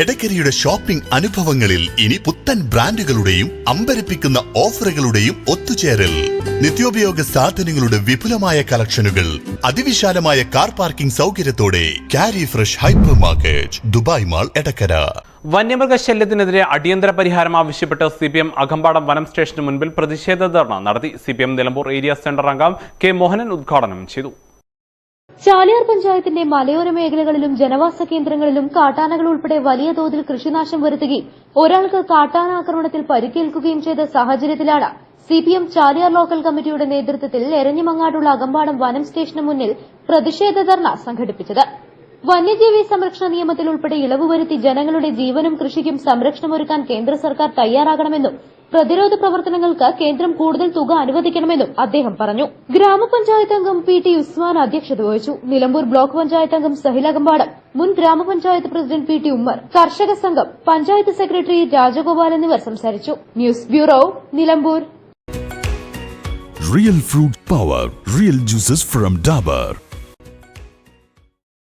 എടക്കരയുടെ shopping അനുഭവങ്ങളിൽ ഇനി പുത്തൻ ബ്രാൻഡുകളുടെയും അമ്പരപ്പിക്കുന്ന ഓഫറുകളുടെയും ഒത്തുചേരൽ. നിത്യോപയോഗ സാധനങ്ങളുടെ വിപുലമായ കളക്ഷനുകൾ അതിവിശാലമായ car parking സൗകര്യത്തോടെ carry fresh hyper market Dubai mall Edakkara. വന്യമൃഗശല്യത്തിനെതിരെ അടിയന്തര പരിഹാരം ആവശ്യപ്പെട്ട് സി പി എം അകമ്പാടം വനം സ്റ്റേഷന് മുൻപിൽ പ്രതിഷേധ ധർണ നടത്തി. C P M Nilambur area centre അംഗം കെ മോഹനൻ ഉദ്ഘാടനം ചെയ്തു. ചാലിയാർ പഞ്ചായത്തിന്റെ മലയോര മേഖലകളിലും ജനവാസ കേന്ദ്രങ്ങളിലും കാട്ടാനകൾ ഉൾപ്പെടെ വലിയ തോതിൽ കൃഷിനാശം വരുത്തുകയും ഒരാൾക്ക് കാട്ടാന ആക്രമണത്തിൽ പരിക്കേൽക്കുകയും ചെയ്ത സാഹചര്യത്തിലാണ് സിപിഎം ചാലിയാർ ലോക്കൽ കമ്മിറ്റിയുടെ നേതൃത്വത്തിൽ എരഞ്ഞിമങ്ങാടുള്ള അകമ്പാടം വനം സ്റ്റേഷന് മുന്നിൽ പ്രതിഷേധ ധർണ സംഘടിപ്പിച്ചത്. വന്യജീവി സംരക്ഷണ നിയമത്തിൽ ഉൾപ്പെടെ ഇളവ് വരുത്തി ജനങ്ങളുടെ ജീവനും കൃഷിക്കും സംരക്ഷണമൊരുക്കാൻ കേന്ദ്ര സർക്കാർ തയ്യാറാകണമെന്നും പ്രതിരോധ പ്രവർത്തനങ്ങൾക്ക് കേന്ദ്രം കൂടുതൽ തുക അനുവദിക്കണമെന്നും അദ്ദേഹം പറഞ്ഞു. ഗ്രാമപഞ്ചായത്ത് അംഗം പി ടി ഉസ്മാൻ അധ്യക്ഷത വഹിച്ചു. നിലമ്പൂർ ബ്ലോക്ക് പഞ്ചായത്ത് അംഗം സഹിലകമ്പാടം മുൻ ഗ്രാമപഞ്ചായത്ത് പ്രസിഡന്റ് പി ടി ഉമ്മർ കർഷക സംഘം പഞ്ചായത്ത് സെക്രട്ടറി രാജഗോപാൽ എന്നിവർ സംസാരിച്ചു. News bureau Nilambur. Real fruit power real juices from Dabur.